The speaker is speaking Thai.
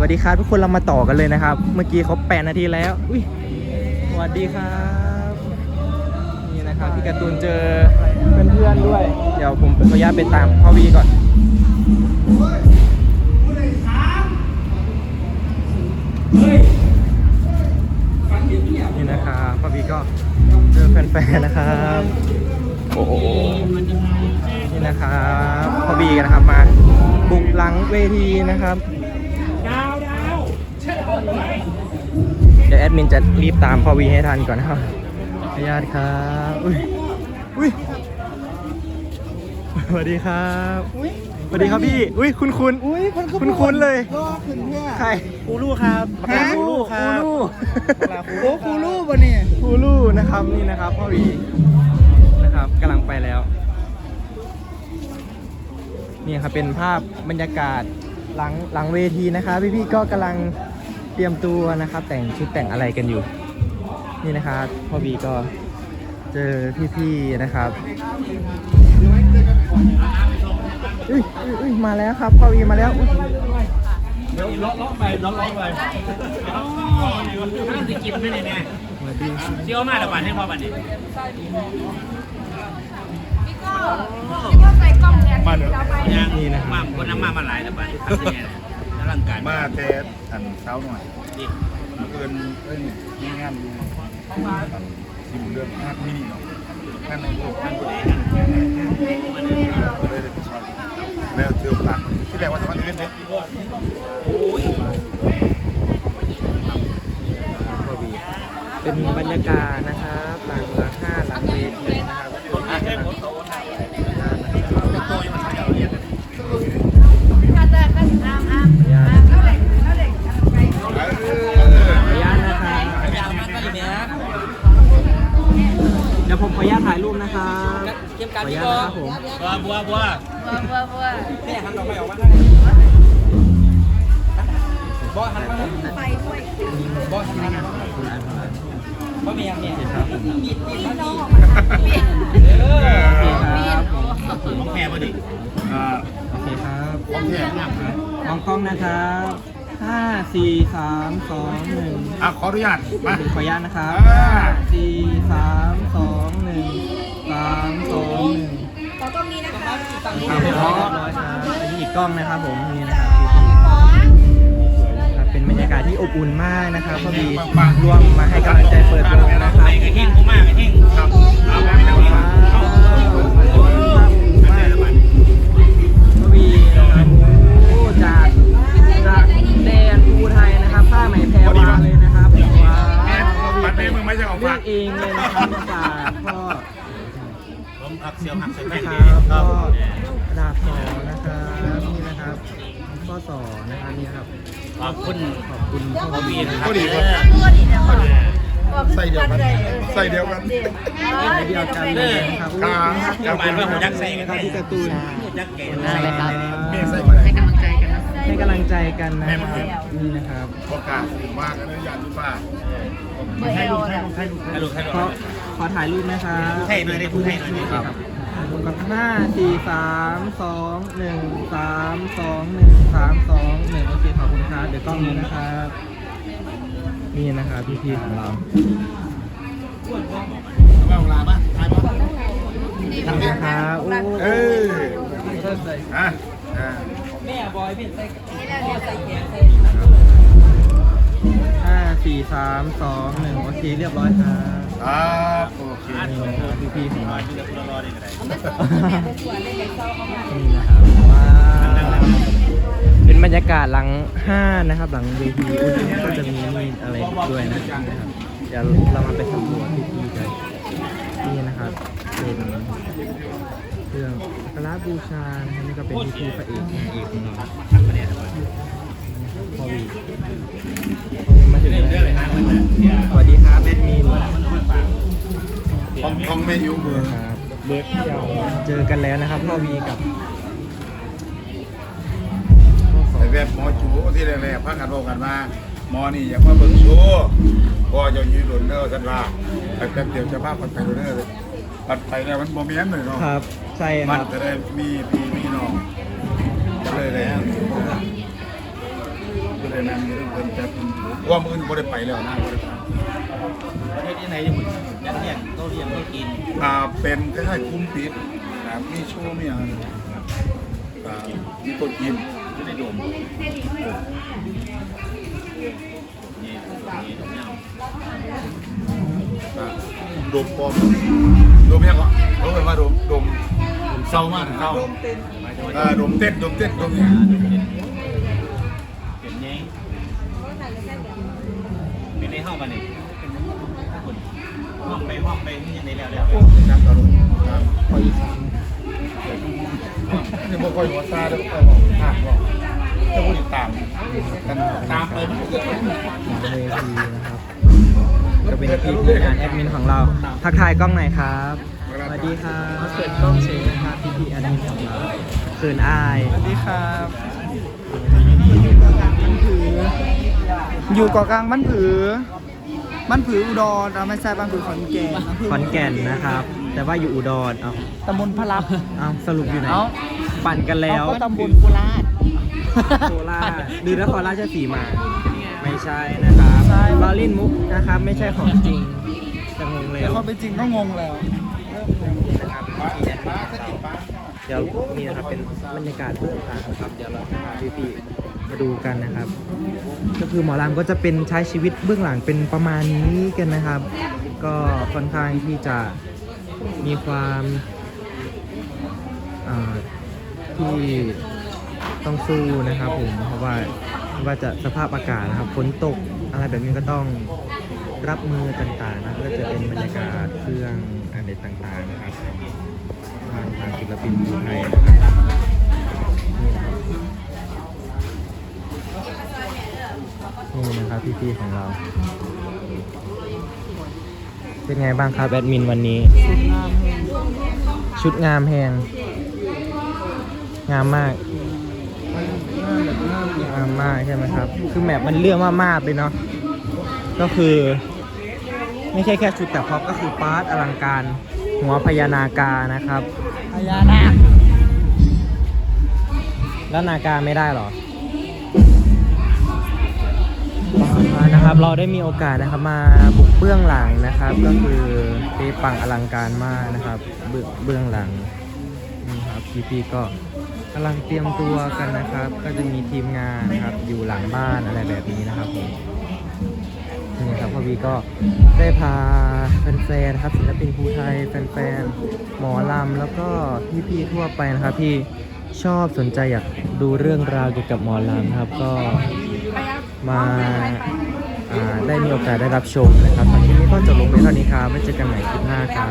สวัสดีครับทุกคนเรามาต่อกันเลยนะครับ เมื่อกี้เขาแปดนาทีแล้วอุ้ยสวัสดีครับนี่นะครับพี่การ์ตูนเจอเพื่อนๆด้วย เดี๋ยวผมขออนุญาตไปตามพ่อวีก่อนนี่นะครับพ่อวีก็เจอแฟนๆนะครับโอ้โหนี่นะครับพ่อวีกันนะครับมาบุกหลังเวทีนะครับ เดี๋ยวแอดมินจะรีบตามพ่อวีให้ทันก่อนนะครับขออนุญาตครับ อุ้ย อุ้ย สวัสดีครับสวัสดีครับพี่ อุ้ยคุณคุณ อุ้ยคนขบวคุณคุณเลย ก็ขึ้นเพื่อใครกูรูครับฮะกูรูครับคูลูโอ้คูรูปะเนี่ยคูลูนะครับนี่นะครับพ่อวีนะครับกำลังไปแล้ว นี่ครับเป็นภาพบรรยากาศหลังหลังเวทีนะครับพี่ๆก็กำลัง เตรียมตัวนะครับ แต่งชุดแต่งอะไรกันอยู่ นี่นะครับพ่อวีก็เจอพี่ๆนะครับอุ้ยอุ้ยอุ้ยมาแล้วครับพ่อวีมาแล้วอุ๊ยล็อกล็อกไปล็อกล็อกไปนั่งสิกินไม่ได้แน่สวัสดีเที่ยวมาแต่บันให้พอบันนี้มาเนอะยังนี่นะคมารับคนน้ำมามาหลายแต่บันทำยังไงแล้ว ร่างกายมาแต่อันเช้าหน่อยดีเกินเอ้ยมีงานอยู่สิบเรื่องงานมินิเนาะงานในโลกงานตัวเองเลยเลยไปชอบแล้วเจอปลักที่แรกว่าจะมาเล่นเนี่ยเป็นบรรยากาศนะ นะครับเตรียมขการออนุพี่ญาตบอนะครับผมบัวบัวบัวเนี่ยหันออกไปออกมาบอหันมาบอหันมาบอมีอย่างเนี่ยครับผมเออโอเคครับน้องแพรพอดีอ่าโอเคครับของแท้มองกล้องนะครับห้าสี่สามสองหนึ่งอะขออนุญาตมาขออนุญาตนะครับอ่าห้าสี่สามสองหนึ่งสามสองหนึ่งขอกล้องนี้นะคะครับผมเรียบร้อยครับอันนี้อีกกล้องนะครับผมนี่นะครับครับเป็นบรรยากาศที่อบอุ่นมากนะครับพอดีร่วมมาให้กำลังใจเปิดตัวนะครับไหนกระทิงกูมากกระทิงครับเอาไปแล้วครับพวีนะครับจากจากแดนภูไทยนะครับผ้าไหมแพรวาเลยนะครับว้าวแม่บัตรเมย์มึงไม่ใช่ของเลืฝาอกเองเลยนะครับจากพ่อ ผมผัก เสียวผักใส่แป้งนะคดีรับครัก็บดาบสอนะครับนี่นะครับข้อสอนะครับนี่ครับขอบคุณขอบคุณพ่อพ่อวีวีนะนะคครัรับบดีครับ ใส่เดียวกันใส่เดียวกันไม่เดียวกันเลยนะครับครับกลับมาว่าผมยักษ์ใส่กันครับพี่การ์ตูนยักษ์เก๋น่ารักครับเมย์ใส่มาเลยให้กำลังใจกันนะครับนี่นะครับ ประกาศถึงมากนะญาติป้าให้ลูกให้ลูกให้ลูกให้ลูกขอ ขอถ่ายรูปนะครับให้หน่อยดิพูดให้หน่อยดิครับกับห้าสี่สามสองหนึ่งสามสองหนึ่งสามสองหนึ่งโอเคขอบคุณครับเดี๋ยวกล้องนี้นะครับนี่นะครับพี่ๆของเราเอาลาป่ะทายป่ะขอบคุณครับโอ้เอ้ยอะอ่า ห้าสี่สามสองหนึ่งโอเคเรียบร้อยครับครับโอเคนี่นะครับพี่ๆของเราเดี๋ยวรอรอได้ก็ได้นี่นะครับว้าวเป็นบรรยากาศหลังห้านะครับ หลังเวทีอุ้ยก็จะมีมีอะไรด้วยนะครับเดี๋ยวเรามาไปสำรวจพี่ๆกันนี่นะครับเป็นเครื่องสักการะบูชานะครับนี่ก็เป็นพิธีพระเอกนางเอกของเรา พอวีมาถึงแล้วสวัสดีครับแอดมินของของแม่ยูเบอร์นะครับเบิร์ดเที่ยวเจอกันแล้วนะครับพ่อวีกับพ่อสอไอ้งแบบหมอจูที่แรกๆพักกันบอกกันมาหมอนี่อยากมาเบิ่งโชว์ก็จะยืนโดนเนอร์สันว่าแต่แป๊บเดียวจะพาคนไปโดนเนอร์เลยปัดไปแล้วมันบ่มีอันเลยเนาะครับ ใช่คมัรันบจะได้มีพี่มีน้องก็เลยเลย ก็เลยได้นั่งอยู่เพิ่นแต่ว่ามื้อนี้บ่ได้ไปแล้วนะบ่ได้ไปประเทศที่ไหนจะหมดยัดเยียดโตเรียนโตกินอ่าเป็นคล้ายๆคุ้มปิดนะครับมีโชว์มีอะไรนะครับอ่ามีโต๊ะกินไม่ได้โดมนี่นี่ตรงนี้อ่าโดมปลอมโดมยังวะเขาเรียกว่าโดมโดมเศร้ามากเศร้าอ่าโดมเต้นโดมเต้นโดมเนี่ย เป็นยัง เป็นในห้องกันนี่ห้องไปห้องไปนี่ยังไงแล้วแล้วน้ำตาลครับคอยนี่บ่ค่อยหัวซาเด้อค่อยบอกภาคบอกถ้าผู้ติดตามกันตามไปมันก็เกิดหลังเวทีนะครับก็เป็นพี่ทีมงานแอดมินของเรา ทักทายกล้องหน่อยครับสวัสดีครับเขินกล้องเชงนะครับพี่พี่แอดมินของเราเขินอายสวัสดีครับมันผืออยู่เกาะกลางบ้านผือ บ้านผืออุดรเราไม่ใช่บ้านผือขอนแก่นขอนแก่นนะครับ แต่ว่าอยู่อุดรเอาตำบลพระลับเอาสรุปอยู่ไหน เอ้าปั่นกันแล้วก็ตำบลโคราช โคราชหรือนครราชสีมา ไม่ใช่นะครับใช่ ลอลินมุกนะครับ ไม่ใช่ของจริงจะงงเลยแต่ความเป็นจริงก็งงแล้ว นะครับเดี๋ยวนี่นะครับเป็นบรรยากาศเบื้องหลังครับ เดี๋ยวเราจะพาพี่ๆ มาดูกันนะครับ ก็คือหมอลำก็จะเป็นใช้ชีวิตเบื้องหลังเป็นประมาณนี้กันนะครับ ก็ค่อนข้างที่จะมีความที่ต้องสู้นะครับผมเพราะว่าว่าจะสภาพอากาศนะครับฝนตกอะไรแบบนี้ก็ต้องรับมือต่างๆนะก็จะเป็นบรรยากาศเครื่องอะไรต่างๆนะครับทางทางศิลปินภูไทยนะครับ นี่นะครับนี่นะครับพี่ๆของเรา เป็นไงบ้างครับแอดมินวันนี้ ชุดงามแหงงามมาก งามมากใช่ไหมครับ คือแมปมันเรื่องมากๆเลยเนาะ ก็คือ ไม่ใช่แค่ชุดแต่พร็อพก็คือปาร์ตอลังการ หัวพญานาคานะครับ พญานาคแล้วนาคาไม่ได้หรอ นะครับ เราได้มีโอกาสนะครับมาบุกเบื้องหลังนะครับ ก็คือเปปังอลังการมากนะครับเบื้องเบื้องหลังนี่ครับพี่ๆก็กำลังเตรียมตัวกันนะครับ ก็จะมีทีมงานนะครับอยู่หลังบ้านอะไรแบบนี้นะครับผมนี่ครับพ่อวีก็ได้พาแฟนๆนะครับศิลปินภูไทยแฟนๆหมอลำแล้วก็พี่ๆทั่วไปนะครับที่ชอบสนใจอยากดูเรื่องราวเกี่ยวกับหมอลำครับก็มา ได้มีโอกาสได้รับชมนะครับตอนนี้ก็จะลงไปเท่านี้ครับไว้เจอกันใหม่คลิปหน้าครับ